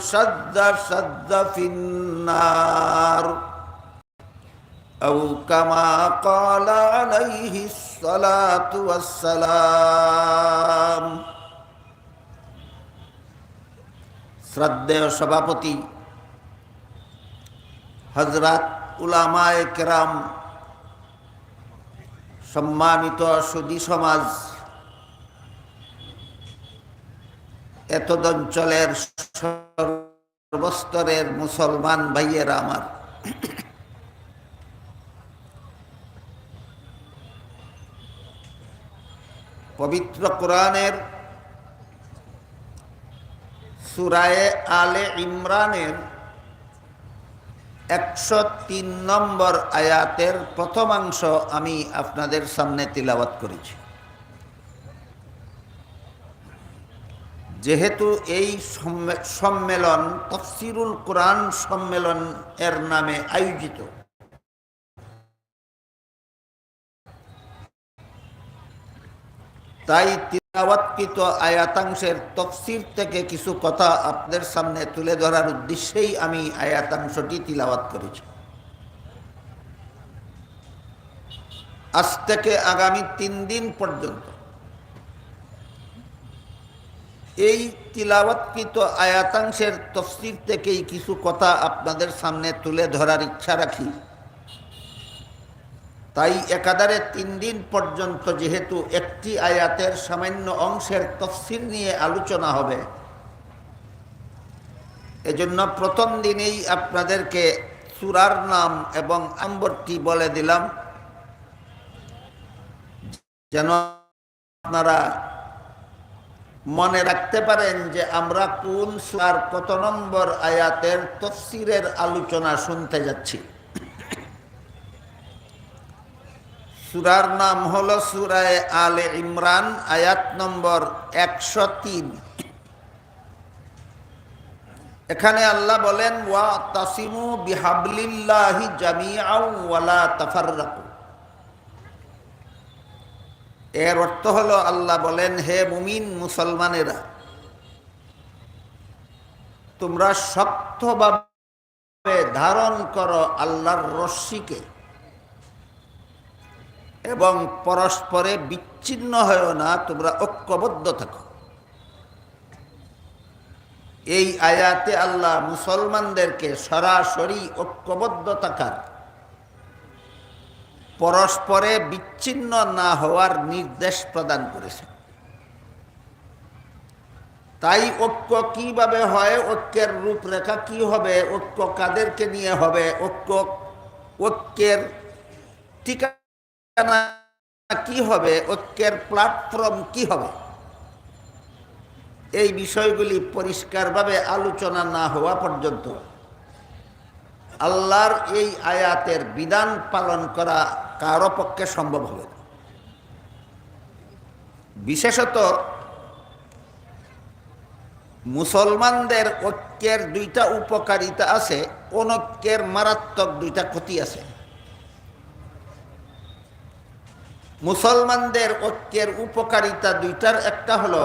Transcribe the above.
شد شد في النار أو كما قال عليه الصلاة والسلام শ্রদ্ধেয় সভাপতি হজরত উলামায়ে কেরাম সম্মানিত সুদী সমাজ সর্বস্তরের মুসলমান ভাইয়েরা আমার। পবিত্র কোরআনের সুরায়ে আলে ইমরানের একশো তিন নম্বর আয়াতের প্রথমাংশ আমি আপনাদের সামনে তিলাবাত করেছি। যেহেতু এই সম্মেলন তফসিরুল কোরআন সম্মেলন এর নামে আয়োজিত। তাই তিলাওয়াতকৃত আয়াতাংশের তফসির থেকে কিছু কথা আপনাদের সামনে তুলে ধরার উদ্দেশ্যেই আমি আয়াতাংশটি তিলাওয়াত করেছি। আজ থেকে আগামী তিন দিন পর্যন্ত এই তিলাওয়াতকৃত আয়াতাংশের তফসির থেকেই কিছু কথা আপনাদের সামনে তুলে ধরার ইচ্ছা রাখি। তাই একাধারে তিন দিন পর্যন্ত যেহেতু একটি আয়াতের সামান্য অংশের তফসির নিয়ে আলোচনা হবে, এজন্য প্রথম দিনেই আপনাদেরকে সুরার নাম এবং আম্বরটি বলে দিলাম। যেন আপনারা মনে রাখতে পারেন যে আমরা কোন সুরার কত নম্বর আয়াতের তফসিরের আলোচনা শুনতে যাচ্ছি। সুরার নাম হল সুরায় আলে ইমরান, আয়াত নম্বর একশো তিন। এখানে আল্লাহ বলেন, ওয়া তাসিমু বিহাবলিল্লাহি জামিআও ওয়ালা তাফাররাকু। এর অর্থ হলো আল্লাহ বলেন, হে মুমিন মুসলমানেরা, তোমরা শক্তভাবে ধারণ করো আল্লাহর রশ্মিকে এবং পরস্পরে বিচ্ছিন্ন হয়েও না, তোমরা ঐক্যবদ্ধ থাকো। এই আয়াতে আল্লাহ মুসলমানদেরকে সরাসরি ঐক্যবদ্ধ থাকার পরস্পরে বিচ্ছিন্ন না হওয়ার নির্দেশ প্রদান করেছে। তাই ঐক্য কীভাবে হয়, ঐক্যের রূপরেখা কি হবে, ঐক্য কাদেরকে নিয়ে হবে, ঐক্য, ঐক্যের ঠিকানা কি হবে, ঐক্যের প্ল্যাটফর্ম কি হবে? এই বিষয়গুলি পরিষ্কারভাবে আলোচনা না হওয়া পর্যন্ত আল্লাহর এই আয়াতের বিধান পালন করা কারও পক্ষে সম্ভব হবে না। বিশেষত মুসলমানদের ঐক্যের দুইটা উপকারিতা আছে, অনৈক্যের মারাত্মক দুইটা ক্ষতি আছে। মুসলমানদের ঐক্যের উপকারিতা দুইটার একটা হলো